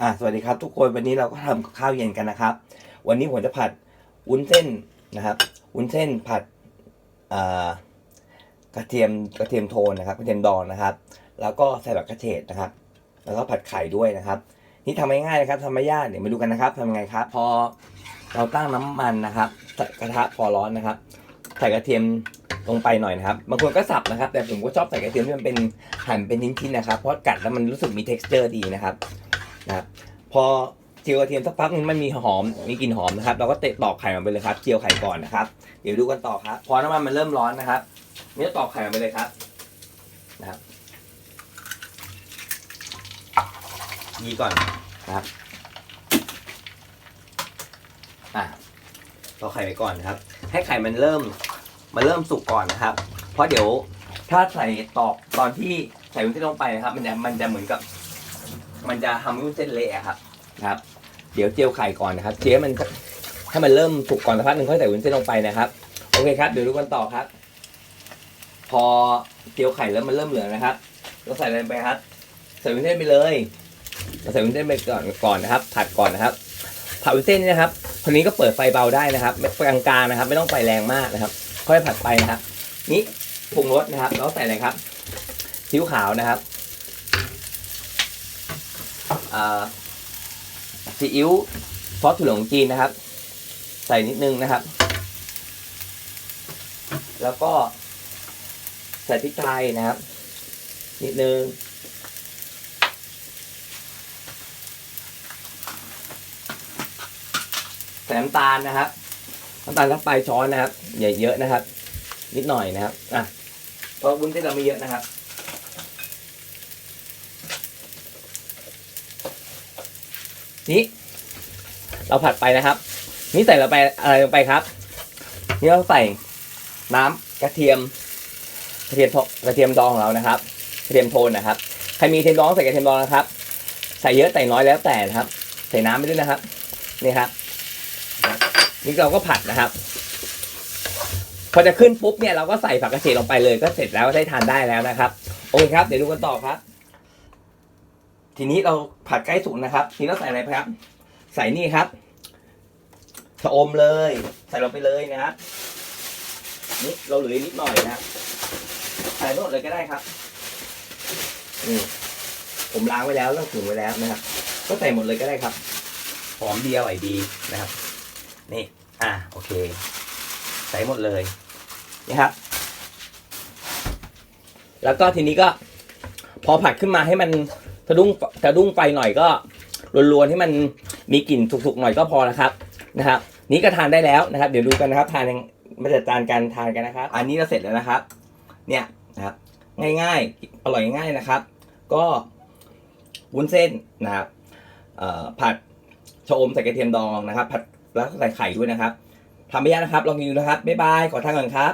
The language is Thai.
อ่าสวัสดีครับทุกคนวันนี้เราก็ทำข้าวเย็นกันนะครับ วันนี้ผมจะผัดวุ้นเส้นนะครับวุ้นเส้นผัดกระเทียมกระเทียมโทนนะครับกระเทียมดองนะครับ แล้วก็ใส่แบบกระเฉดนะครับ แล้วก็ผัดไข่ด้วยนะครับ นี่ทำง่ายๆนะครับทำไม่ยากเดี๋ยวมาดูกันนะครับทำยังไงครับ พอเราตั้งน้ำมันนะครับกระทะพอร้อนนะครับ ใส่กระเทียมลงไปหน่อยนะครับบางคนก็สับนะครับ แต่ผมก็ชอบใส่กระเทียมที่มันเป็นหั่นเป็นชิ้นๆนะครับเพราะกัดแล้วมันรู้สึกมี texture ดีนะครับ นะครับพอเจียวกระเทียมสักพักนึงมันมีหอมมีกลิ่นหอมนะครับเราก็เตะตอกไข่มันไปเลยครับเจียวไข่ก่อนนะครับเดี๋ยวดูกันต่อครับพอน้ำมันมันเริ่มร้อนนะครับนี่ตอกไข่มันไปเลยครับนะครับยีก่อนนะครับอะตอกไข่ไปก่อนนะครับ ให้ไข่มันเริ่มมันเริ่มสุกก่อนนะครับ เพราะเดี๋ยวถ้าใส่ตอกตอนที่ใส่วุ้นเส้นลงไปนะครับ มันจะมันจะเหมือนกับ มันจะทำให้วุ้นเส้นเละอะครับ ครับ เดี๋ยวเจียวไข่ก่อนนะครับเจียวให้มันให้มันเริ่มสุกก่อนสักพักหนึ่งค่อยใส่วุ้นเส้นลงไปนะครับ โอเคครับ เดี๋ยวดูกันต่อครับ พอเจียวไข่แล้วมันเริ่มเหลืองนะครับ เราใส่อะไรไปครับ ใส่วุ้นเส้นไปเลยเราใส่วุ้นเส้นไปก่อนก่อนนะครับ ผัดก่อนนะครับ ผัดวุ้นเส้นนี่นะครับคนนี้ก็เปิดไฟเบาได้นะครับไม่กลางๆนะครับ ไม่ต้องไฟแรงมากนะครับ ค่อยผัดไปนะครับ นี่ปรุงรสนะครับแล้วใส่อะไรครับซีอิ๊วขาวนะครับ ซีอิ๊วซอสถั่วเหลืองจีนนะครับ ใส่นิดนึงนะครับ แล้วก็ใส่พริกไทยนะครับ นิดนึงใส่น้ำตาลนะครับน้ำตาลสักปลายช้อนนะครับอย่าเยอะนะครับ นิดหน่อยนะครับอะเพราะวุ้นเส้นเราไม่เยอะนะครับ นี้ เราผัดไปนะครับ นี่ใส่เราไปอะไรลงไปครับ นี่เราใส่น้ำกระเทียมกระเทียมทกระเทียมดองของเรานะครับกระเทียมโทนนะครับใครมีกระเทียมดองใส่กระเทียมดองนะครับ ใส่เยอะใส่น้อยแล้วแต่นะครับ ใส่น้ำไปด้วยนะครับนี่ครับนี่เราก็ผัดนะครับ พอจะขึ้นปุ๊บเนี่ยเราก็ใส่ผักกระเฉดลงไปเลยก็เสร็จแล้วได้ทานได้แล้วนะครับโอเคครับ เดี๋ยวดูกันต่อครับ ทีนี้เราผัดใกล้สุกนะครับทีนี้เราใส่อะไรไปครับ ใส่นี่ครับชะอมเลย ใส่ลงไปเลยนะครับนี่เราเหลือนิดหน่อยนะครับใส่หมดเลยก็ได้ครับนี่ผมล้างไว้แล้วต้องถึงไว้แล้วนะครับ ก็ใส่หมดเลยก็ได้ครับหอมดีอร่อยดีนะครับ นี่ อะโอเค ใส่หมดเลยนี่ครับ แล้วก็ทีนี้ก็ พอผัดขึ้นมาให้มัน สะดุ้งสะดุ้งไฟหน่อยก็รวนๆให้มันมีกลิ่นสุกๆหน่อยก็พอนะครับนะครับ นี้ก็ทานได้แล้วนะครับ เดี๋ยวดูกันนะครับ ทานยังมาจัดจานการทานกันนะครับ อันนี้เราเสร็จแล้วนะครับ เนี่ยนะครับง่ายๆ อร่อยง่ายนะครับ ก็วุ้นเส้นนะครับผัดชะอมใส่กระเทียมดองนะครับ ผัดแล้วก็ใส่ไข่ด้วยนะครับทำไม่ยากนะครับ ลองดูนะครับ บ๊ายบาย ขอทานก่อนครับ